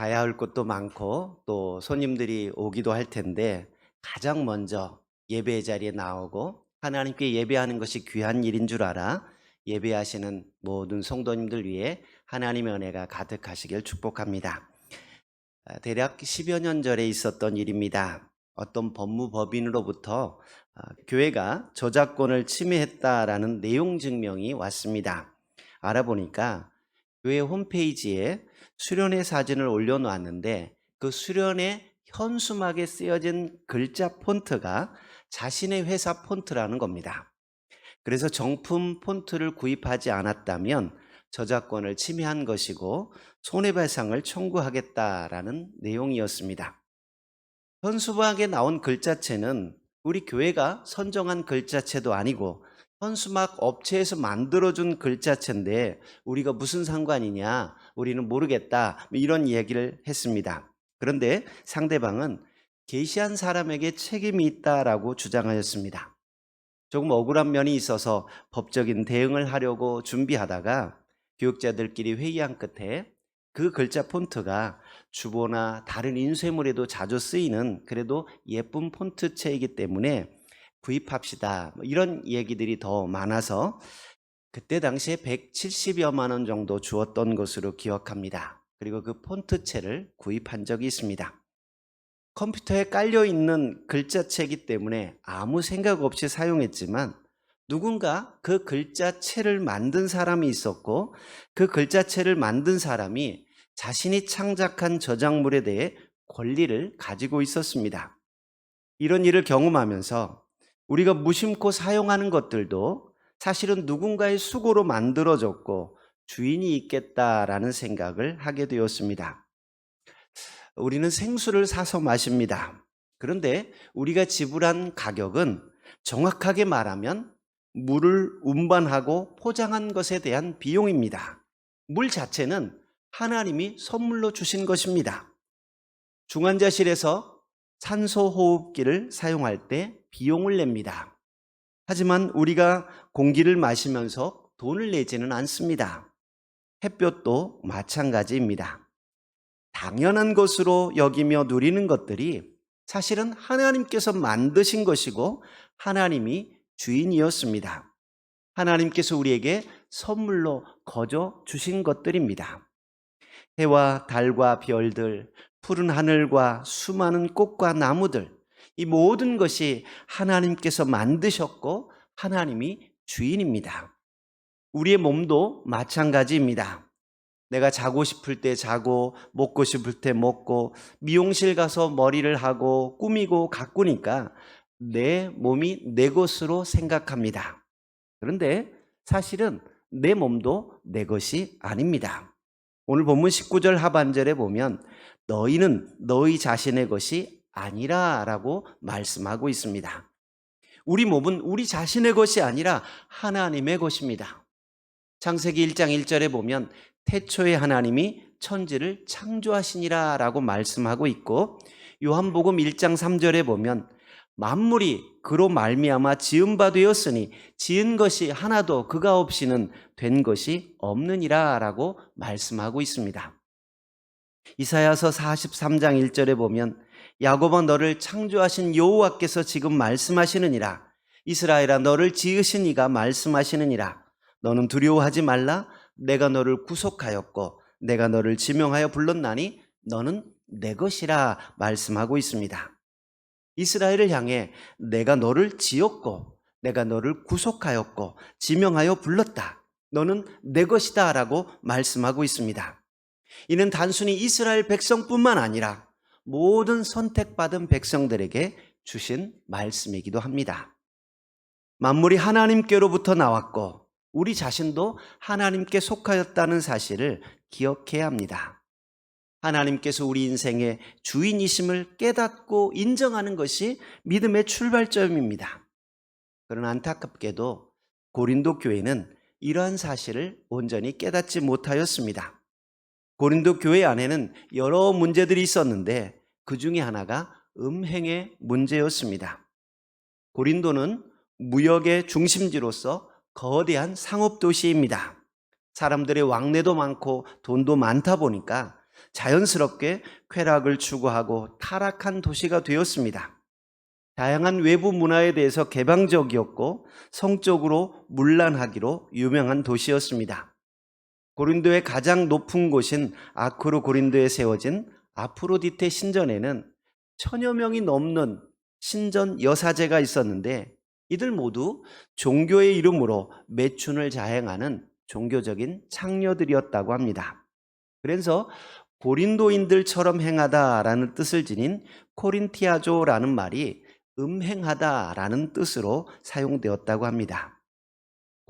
가야 할 곳도 많고 또 손님들이 오기도 할 텐데 가장 먼저 예배 자리에 나오고 하나님께 예배하는 것이 귀한 일인 줄 알아 예배하시는 모든 성도님들 위해 하나님의 은혜가 가득하시길 축복합니다. 아, 대략 10여 년 전에 있었던 일입니다. 어떤 법무법인으로부터 아, 교회가 저작권을 침해했다라는 내용 증명이 왔습니다. 알아보니까 교회 홈페이지에 수련회 사진을 올려놓았는데 그 수련회 현수막에 쓰여진 글자 폰트가 자신의 회사 폰트라는 겁니다. 그래서 정품 폰트를 구입하지 않았다면 저작권을 침해한 것이고 손해배상을 청구하겠다라는 내용이었습니다. 현수막에 나온 글자체는 우리 교회가 선정한 글자체도 아니고 현수막 업체에서 만들어준 글자체인데 우리가 무슨 상관이냐 우리는 모르겠다 뭐 이런 얘기를 했습니다. 그런데 상대방은 게시한 사람에게 책임이 있다라고 주장하였습니다. 조금 억울한 면이 있어서 법적인 대응을 하려고 준비하다가 교육자들끼리 회의한 끝에 그 글자 폰트가 주보나 다른 인쇄물에도 자주 쓰이는 그래도 예쁜 폰트체이기 때문에 구입합시다. 뭐 이런 얘기들이 더 많아서 그때 당시에 170여만 원 정도 주었던 것으로 기억합니다. 그리고 그 폰트체를 구입한 적이 있습니다. 컴퓨터에 깔려 있는 글자체이기 때문에 아무 생각 없이 사용했지만 누군가 그 글자체를 만든 사람이 있었고 그 글자체를 만든 사람이 자신이 창작한 저작물에 대해 권리를 가지고 있었습니다. 이런 일을 경험하면서 우리가 무심코 사용하는 것들도 사실은 누군가의 수고로 만들어졌고 주인이 있겠다라는 생각을 하게 되었습니다. 우리는 생수를 사서 마십니다. 그런데 우리가 지불한 가격은 정확하게 말하면 물을 운반하고 포장한 것에 대한 비용입니다. 물 자체는 하나님이 선물로 주신 것입니다. 중환자실에서 산소 호흡기를 사용할 때 비용을 냅니다. 하지만 우리가 공기를 마시면서 돈을 내지는 않습니다. 햇볕도 마찬가지입니다. 당연한 것으로 여기며 누리는 것들이 사실은 하나님께서 만드신 것이고 하나님이 주인이었습니다. 하나님께서 우리에게 선물로 거저 주신 것들입니다. 해와 달과 별들, 푸른 하늘과 수많은 꽃과 나무들, 이 모든 것이 하나님께서 만드셨고 하나님이 주인입니다. 우리의 몸도 마찬가지입니다. 내가 자고 싶을 때 자고, 먹고 싶을 때 먹고, 미용실 가서 머리를 하고, 꾸미고 가꾸니까 내 몸이 내 것으로 생각합니다. 그런데 사실은 내 몸도 내 것이 아닙니다. 오늘 본문 19절 하반절에 보면 너희는 너희 자신의 것이 아니라 라고 말씀하고 있습니다. 우리 몸은 우리 자신의 것이 아니라 하나님의 것입니다. 창세기 1장 1절에 보면 태초에 하나님이 천지를 창조하시니라 라고 말씀하고 있고 요한복음 1장 3절에 보면 만물이 그로 말미암아 지은 바 되었으니 지은 것이 하나도 그가 없이는 된 것이 없느니라라고 말씀하고 있습니다. 이사야서 43장 1절에 보면 야곱아 너를 창조하신 여호와께서 지금 말씀하시느니라 이스라엘아 너를 지으신 이가 말씀하시느니라 너는 두려워하지 말라 내가 너를 구속하였고 내가 너를 지명하여 불렀나니 너는 내 것이라 말씀하고 있습니다. 이스라엘을 향해 내가 너를 지었고 내가 너를 구속하였고 지명하여 불렀다. 너는 내 것이다 라고 말씀하고 있습니다. 이는 단순히 이스라엘 백성뿐만 아니라 모든 선택받은 백성들에게 주신 말씀이기도 합니다. 만물이 하나님께로부터 나왔고 우리 자신도 하나님께 속하였다는 사실을 기억해야 합니다. 하나님께서 우리 인생의 주인이심을 깨닫고 인정하는 것이 믿음의 출발점입니다. 그러나 안타깝게도 고린도 교회는 이러한 사실을 온전히 깨닫지 못하였습니다. 고린도 교회 안에는 여러 문제들이 있었는데 그 중에 하나가 음행의 문제였습니다. 고린도는 무역의 중심지로서 거대한 상업 도시입니다. 사람들의 왕래도 많고 돈도 많다 보니까 자연스럽게 쾌락을 추구하고 타락한 도시가 되었습니다. 다양한 외부 문화에 대해서 개방적이었고 성적으로 문란하기로 유명한 도시였습니다. 고린도의 가장 높은 곳인 아크로 고린도에 세워진 아프로디테 신전에는 천여 명이 넘는 신전 여사제가 있었는데 이들 모두 종교의 이름으로 매춘을 자행하는 종교적인 창녀들이었다고 합니다. 그래서 고린도인들처럼 행하다라는 뜻을 지닌 코린티아조라는 말이 음행하다라는 뜻으로 사용되었다고 합니다.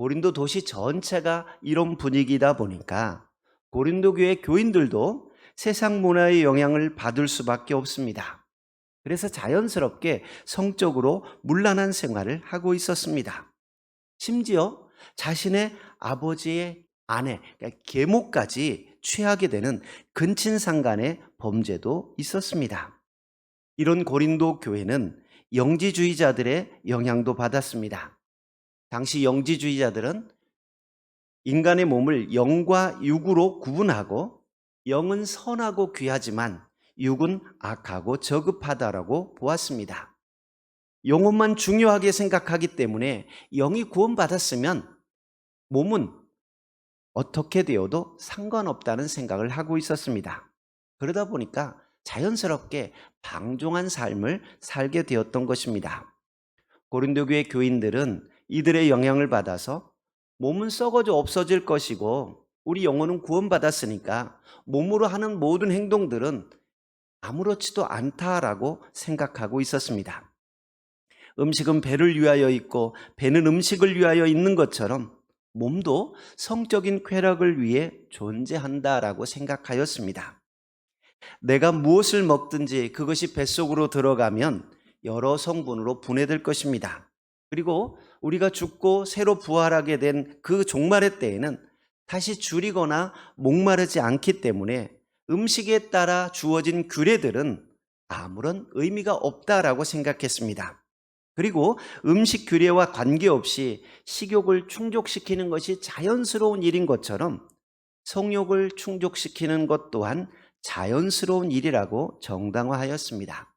고린도 도시 전체가 이런 분위기다 보니까 고린도 교회 교인들도 세상 문화의 영향을 받을 수밖에 없습니다. 그래서 자연스럽게 성적으로 문란한 생활을 하고 있었습니다. 심지어 자신의 아버지의 아내, 그러니까 계모까지 취하게 되는 근친상간의 범죄도 있었습니다. 이런 고린도 교회는 영지주의자들의 영향도 받았습니다. 당시 영지주의자들은 인간의 몸을 영과 육으로 구분하고 영은 선하고 귀하지만 육은 악하고 저급하다라고 보았습니다. 영혼만 중요하게 생각하기 때문에 영이 구원받았으면 몸은 어떻게 되어도 상관없다는 생각을 하고 있었습니다. 그러다 보니까 자연스럽게 방종한 삶을 살게 되었던 것입니다. 고린도 교회 교인들은 이들의 영향을 받아서 몸은 썩어져 없어질 것이고 우리 영혼은 구원받았으니까 몸으로 하는 모든 행동들은 아무렇지도 않다라고 생각하고 있었습니다. 음식은 배를 위하여 있고 배는 음식을 위하여 있는 것처럼 몸도 성적인 쾌락을 위해 존재한다라고 생각하였습니다. 내가 무엇을 먹든지 그것이 뱃속으로 들어가면 여러 성분으로 분해될 것입니다. 그리고 우리가 죽고 새로 부활하게 된 그 종말의 때에는 다시 줄이거나 목마르지 않기 때문에 음식에 따라 주어진 규례들은 아무런 의미가 없다라고 생각했습니다. 그리고 음식 규례와 관계없이 식욕을 충족시키는 것이 자연스러운 일인 것처럼 성욕을 충족시키는 것 또한 자연스러운 일이라고 정당화하였습니다.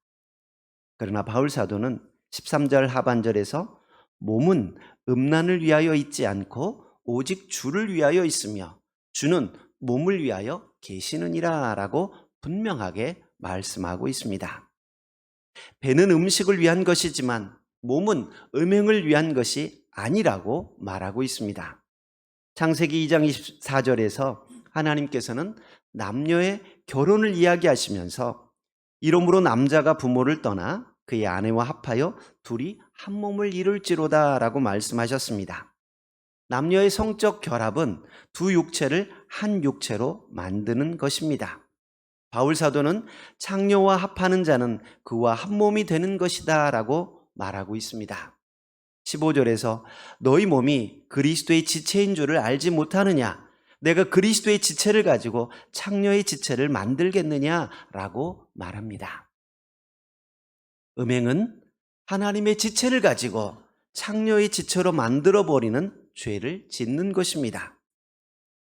그러나 바울 사도는 13절 하반절에서 몸은 음란을 위하여 있지 않고 오직 주를 위하여 있으며 주는 몸을 위하여 계시느니라 라고 분명하게 말씀하고 있습니다. 배는 음식을 위한 것이지만 몸은 음행을 위한 것이 아니라고 말하고 있습니다. 창세기 2장 24절에서 하나님께서는 남녀의 결혼을 이야기하시면서 이러므로 남자가 부모를 떠나 그의 아내와 합하여 둘이 한 몸을 이룰지로다 라고 말씀하셨습니다. 남녀의 성적 결합은 두 육체를 한 육체로 만드는 것입니다. 바울 사도는 창녀와 합하는 자는 그와 한 몸이 되는 것이다 라고 말하고 있습니다. 15절에서 너희 몸이 그리스도의 지체인 줄을 알지 못하느냐? 내가 그리스도의 지체를 가지고 창녀의 지체를 만들겠느냐 라고 말합니다. 음행은 하나님의 지체를 가지고 창녀의 지체로 만들어 버리는 죄를 짓는 것입니다.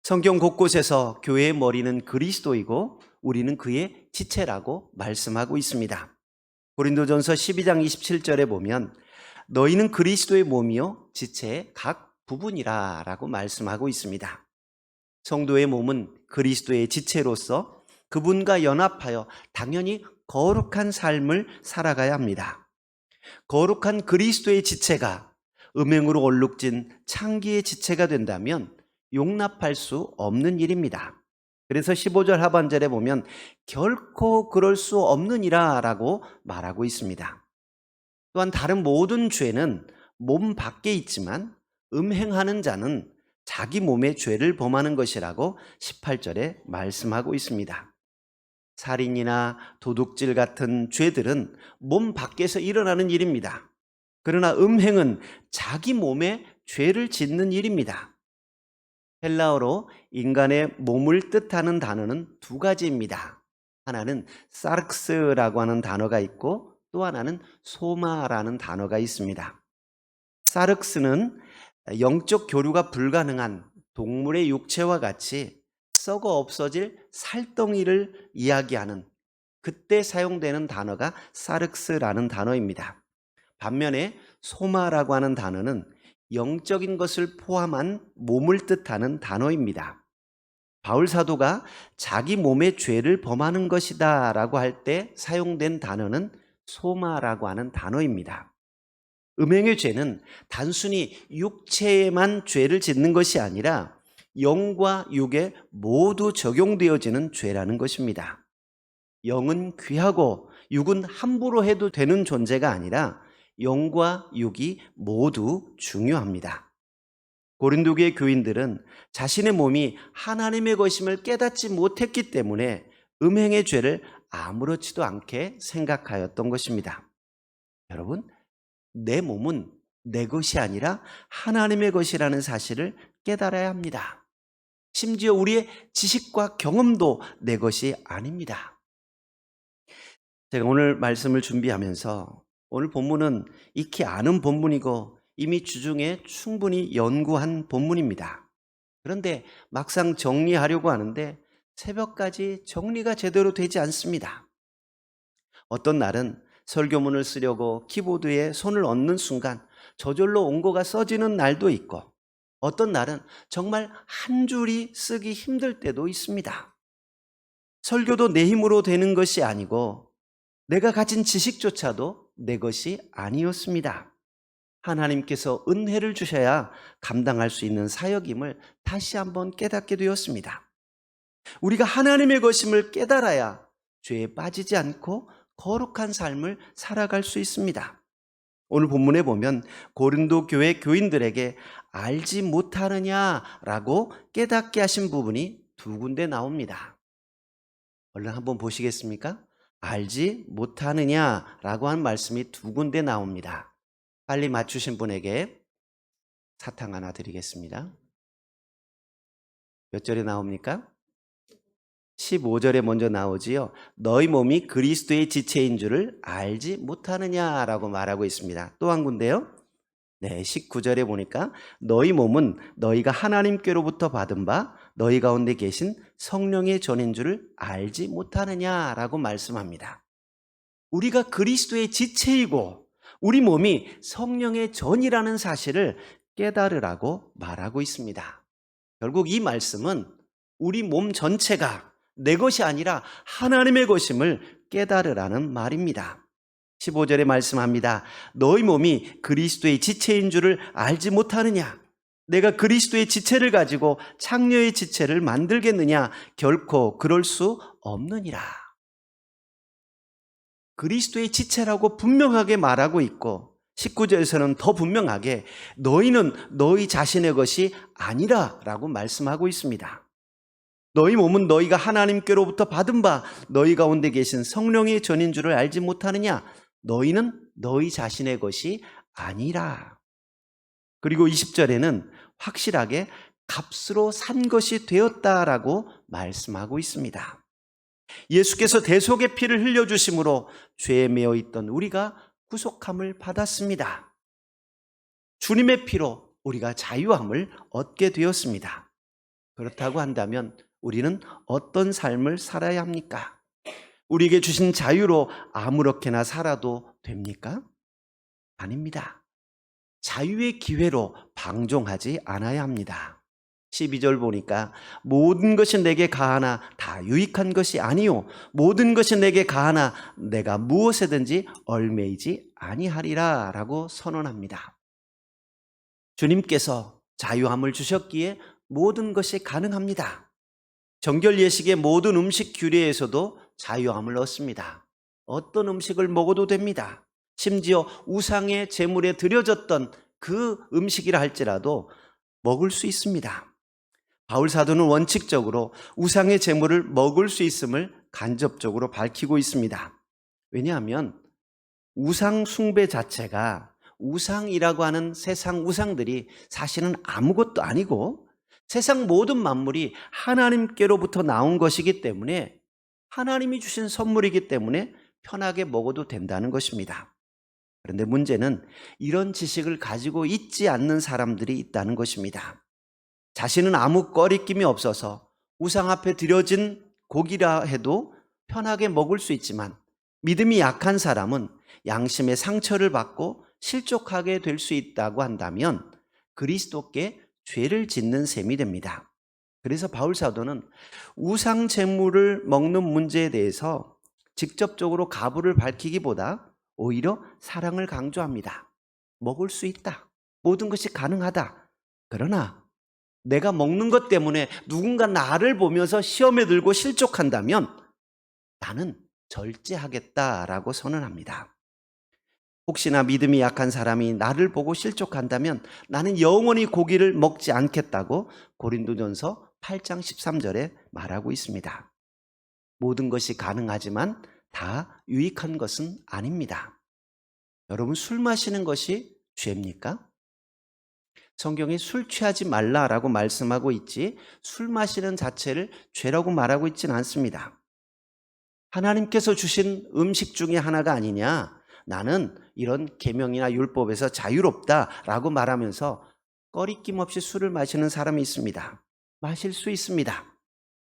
성경 곳곳에서 교회의 머리는 그리스도이고 우리는 그의 지체라고 말씀하고 있습니다. 고린도전서 12장 27절에 보면 너희는 그리스도의 몸이요 지체의 각 부분이라 라고 말씀하고 있습니다. 성도의 몸은 그리스도의 지체로서 그분과 연합하여 당연히 거룩한 삶을 살아가야 합니다. 거룩한 그리스도의 지체가 음행으로 얼룩진 창기의 지체가 된다면 용납할 수 없는 일입니다. 그래서 15절 하반절에 보면 결코 그럴 수 없느니라 라고 말하고 있습니다. 또한 다른 모든 죄는 몸 밖에 있지만 음행하는 자는 자기 몸의 죄를 범하는 것이라고 18절에 말씀하고 있습니다. 살인이나 도둑질 같은 죄들은 몸 밖에서 일어나는 일입니다. 그러나 음행은 자기 몸에 죄를 짓는 일입니다. 헬라어로 인간의 몸을 뜻하는 단어는 두 가지입니다. 하나는 사르크스라고 하는 단어가 있고 또 하나는 소마라는 단어가 있습니다. 사르크스는 영적 교류가 불가능한 동물의 육체와 같이 썩어 없어질 살덩이를 이야기하는 그때 사용되는 단어가 사륵스라는 단어입니다. 반면에 소마라고 하는 단어는 영적인 것을 포함한 몸을 뜻하는 단어입니다. 바울 사도가 자기 몸의 죄를 범하는 것이다 라고 할 때 사용된 단어는 소마라고 하는 단어입니다. 음행의 죄는 단순히 육체에만 죄를 짓는 것이 아니라 영과 육에 모두 적용되어지는 죄라는 것입니다. 영은 귀하고 육은 함부로 해도 되는 존재가 아니라 영과 육이 모두 중요합니다. 고린도교의 교인들은 자신의 몸이 하나님의 것임을 깨닫지 못했기 때문에 음행의 죄를 아무렇지도 않게 생각하였던 것입니다. 여러분, 내 몸은 내 것이 아니라 하나님의 것이라는 사실을 깨달아야 합니다. 심지어 우리의 지식과 경험도 내 것이 아닙니다. 제가 오늘 말씀을 준비하면서 오늘 본문은 익히 아는 본문이고 이미 주중에 충분히 연구한 본문입니다. 그런데 막상 정리하려고 하는데 새벽까지 정리가 제대로 되지 않습니다. 어떤 날은 설교문을 쓰려고 키보드에 손을 얹는 순간 저절로 온고가 써지는 날도 있고 어떤 날은 정말 한 줄이 쓰기 힘들 때도 있습니다. 설교도 내 힘으로 되는 것이 아니고 내가 가진 지식조차도 내 것이 아니었습니다. 하나님께서 은혜를 주셔야 감당할 수 있는 사역임을 다시 한번 깨닫게 되었습니다. 우리가 하나님의 것임을 깨달아야 죄에 빠지지 않고 거룩한 삶을 살아갈 수 있습니다. 오늘 본문에 보면 고린도 교회 교인들에게 알지 못하느냐라고 깨닫게 하신 부분이 두 군데 나옵니다. 얼른 한번 보시겠습니까? 알지 못하느냐라고 한 말씀이 두 군데 나옵니다. 빨리 맞추신 분에게 사탕 하나 드리겠습니다. 몇 절에 나옵니까? 15절에 먼저 나오지요. 너희 몸이 그리스도의 지체인 줄을 알지 못하느냐라고 말하고 있습니다. 또 한 군데요. 네, 19절에 보니까 너희 몸은 너희가 하나님께로부터 받은 바 너희 가운데 계신 성령의 전인 줄을 알지 못하느냐라고 말씀합니다. 우리가 그리스도의 지체이고 우리 몸이 성령의 전이라는 사실을 깨달으라고 말하고 있습니다. 결국 이 말씀은 우리 몸 전체가 내 것이 아니라 하나님의 것임을 깨달으라는 말입니다. 15절에 말씀합니다. 너희 몸이 그리스도의 지체인 줄을 알지 못하느냐? 내가 그리스도의 지체를 가지고 창녀의 지체를 만들겠느냐? 결코 그럴 수 없느니라. 그리스도의 지체라고 분명하게 말하고 있고 19절에서는 더 분명하게 너희는 너희 자신의 것이 아니라 라고 말씀하고 있습니다. 너희 몸은 너희가 하나님께로부터 받은 바 너희 가운데 계신 성령의 전인 줄을 알지 못하느냐? 너희는 너희 자신의 것이 아니라. 그리고 20절에는 확실하게 값으로 산 것이 되었다라고 말씀하고 있습니다. 예수께서 대속의 피를 흘려주심으로 죄에 매여 있던 우리가 구속함을 받았습니다. 주님의 피로 우리가 자유함을 얻게 되었습니다. 그렇다고 한다면 우리는 어떤 삶을 살아야 합니까? 우리에게 주신 자유로 아무렇게나 살아도 됩니까? 아닙니다. 자유의 기회로 방종하지 않아야 합니다. 12절 보니까 모든 것이 내게 가하나 다 유익한 것이 아니요 모든 것이 내게 가하나 내가 무엇에든지 얼매이지 아니하리라 라고 선언합니다. 주님께서 자유함을 주셨기에 모든 것이 가능합니다. 정결 예식의 모든 음식 규례에서도 자유함을 얻습니다. 어떤 음식을 먹어도 됩니다. 심지어 우상의 제물에 드려졌던 그 음식이라 할지라도 먹을 수 있습니다. 바울 사도는 원칙적으로 우상의 제물을 먹을 수 있음을 간접적으로 밝히고 있습니다. 왜냐하면 우상 숭배 자체가 우상이라고 하는 세상 우상들이 사실은 아무것도 아니고 세상 모든 만물이 하나님께로부터 나온 것이기 때문에 하나님이 주신 선물이기 때문에 편하게 먹어도 된다는 것입니다. 그런데 문제는 이런 지식을 가지고 있지 않는 사람들이 있다는 것입니다. 자신은 아무 꺼리낌이 없어서 우상 앞에 드려진 고기라 해도 편하게 먹을 수 있지만 믿음이 약한 사람은 양심의 상처를 받고 실족하게 될 수 있다고 한다면 그리스도께 죄를 짓는 셈이 됩니다. 그래서 바울 사도는 우상 제물을 먹는 문제에 대해서 직접적으로 가부를 밝히기보다 오히려 사랑을 강조합니다. 먹을 수 있다. 모든 것이 가능하다. 그러나 내가 먹는 것 때문에 누군가 나를 보면서 시험에 들고 실족한다면 나는 절제하겠다라고 선언합니다. 혹시나 믿음이 약한 사람이 나를 보고 실족한다면 나는 영원히 고기를 먹지 않겠다고 고린도전서 8장 13절에 말하고 있습니다. 모든 것이 가능하지만 다 유익한 것은 아닙니다. 여러분 술 마시는 것이 죄입니까? 성경에 술 취하지 말라라고 말씀하고 있지 술 마시는 자체를 죄라고 말하고 있지는 않습니다. 하나님께서 주신 음식 중에 하나가 아니냐? 나는 이런 계명이나 율법에서 자유롭다라고 말하면서 꺼리낌 없이 술을 마시는 사람이 있습니다. 마실 수 있습니다.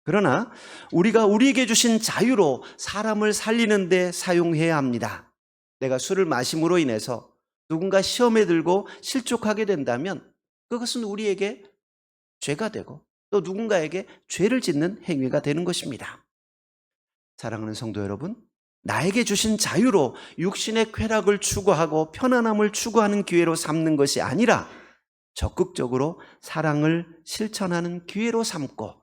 그러나 우리가 우리에게 주신 자유로 사람을 살리는데 사용해야 합니다. 내가 술을 마심으로 인해서 누군가 시험에 들고 실족하게 된다면 그것은 우리에게 죄가 되고 또 누군가에게 죄를 짓는 행위가 되는 것입니다. 사랑하는 성도 여러분, 나에게 주신 자유로 육신의 쾌락을 추구하고 편안함을 추구하는 기회로 삼는 것이 아니라 적극적으로 사랑을 실천하는 기회로 삼고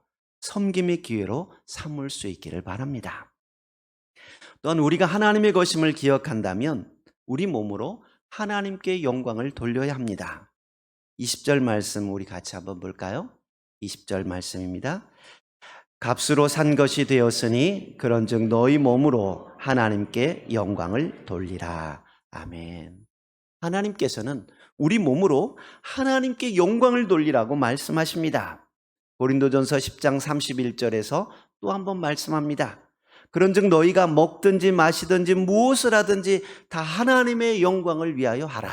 섬김의 기회로 삼을 수 있기를 바랍니다. 또한 우리가 하나님의 것임을 기억한다면 우리 몸으로 하나님께 영광을 돌려야 합니다. 20절 말씀 우리 같이 한번 볼까요? 20절 말씀입니다. 값으로 산 것이 되었으니 그런즉 너희 몸으로 하나님께 영광을 돌리라. 아멘. 하나님께서는 우리 몸으로 하나님께 영광을 돌리라고 말씀하십니다. 고린도전서 10장 31절에서 또 한 번 말씀합니다. 그런즉 너희가 먹든지 마시든지 무엇을 하든지 다 하나님의 영광을 위하여 하라.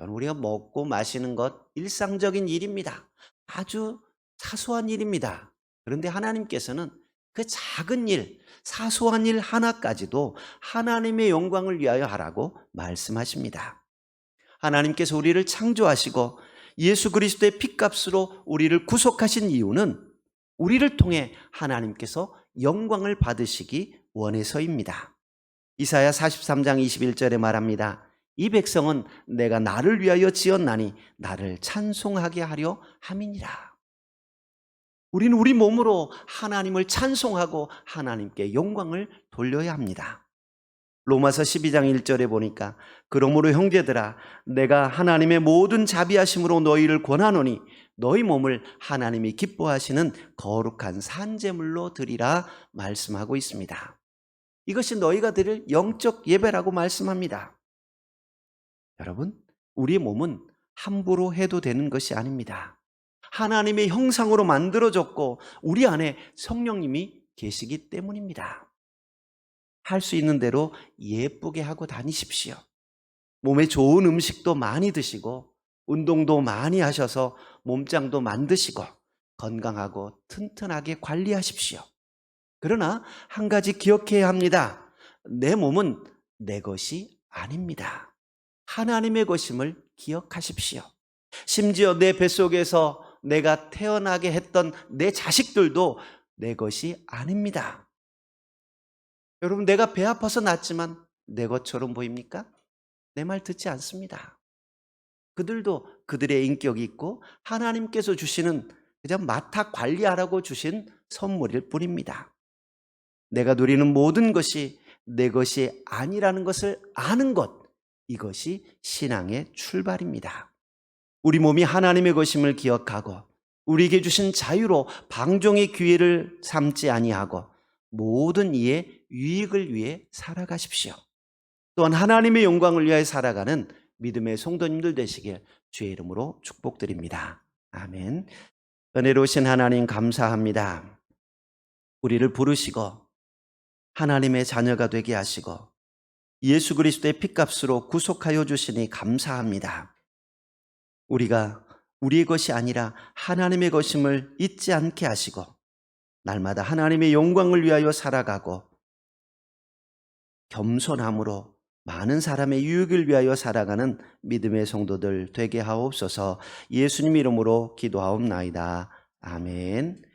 우리가 먹고 마시는 것 일상적인 일입니다. 아주 사소한 일입니다. 그런데 하나님께서는 그 작은 일, 사소한 일 하나까지도 하나님의 영광을 위하여 하라고 말씀하십니다. 하나님께서 우리를 창조하시고 예수 그리스도의 핏값으로 우리를 구속하신 이유는 우리를 통해 하나님께서 영광을 받으시기 원해서입니다. 이사야 43장 21절에 말합니다. 이 백성은 내가 나를 위하여 지었나니 나를 찬송하게 하려 함이니라. 우리는 우리 몸으로 하나님을 찬송하고 하나님께 영광을 돌려야 합니다. 로마서 12장 1절에 보니까 그러므로 형제들아 내가 하나님의 모든 자비하심으로 너희를 권하노니 너희 몸을 하나님이 기뻐하시는 거룩한 산제물로 드리라 말씀하고 있습니다. 이것이 너희가 드릴 영적 예배라고 말씀합니다. 여러분, 우리의 몸은 함부로 해도 되는 것이 아닙니다. 하나님의 형상으로 만들어졌고 우리 안에 성령님이 계시기 때문입니다. 할 수 있는 대로 예쁘게 하고 다니십시오. 몸에 좋은 음식도 많이 드시고 운동도 많이 하셔서 몸짱도 만드시고 건강하고 튼튼하게 관리하십시오. 그러나 한 가지 기억해야 합니다. 내 몸은 내 것이 아닙니다. 하나님의 것임을 기억하십시오. 심지어 내 뱃속에서 내가 태어나게 했던 내 자식들도 내 것이 아닙니다. 여러분, 내가 배 아파서 낳았지만 내 것처럼 보입니까? 내 말 듣지 않습니다. 그들도 그들의 인격이 있고 하나님께서 주시는 그냥 맡아 관리하라고 주신 선물일 뿐입니다. 내가 누리는 모든 것이 내 것이 아니라는 것을 아는 것, 이것이 신앙의 출발입니다. 우리 몸이 하나님의 것임을 기억하고 우리에게 주신 자유로 방종의 기회를 삼지 아니하고 모든 이의 유익을 위해 살아가십시오. 또한 하나님의 영광을 위하여 살아가는 믿음의 성도님들 되시길 주의 이름으로 축복드립니다. 아멘. 은혜로우신 하나님 감사합니다. 우리를 부르시고 하나님의 자녀가 되게 하시고 예수 그리스도의 핏값으로 구속하여 주시니 감사합니다. 우리가 우리의 것이 아니라 하나님의 것임을 잊지 않게 하시고 날마다 하나님의 영광을 위하여 살아가고 겸손함으로 많은 사람의 유익을 위하여 살아가는 믿음의 성도들 되게 하옵소서 예수님 이름으로 기도하옵나이다. 아멘.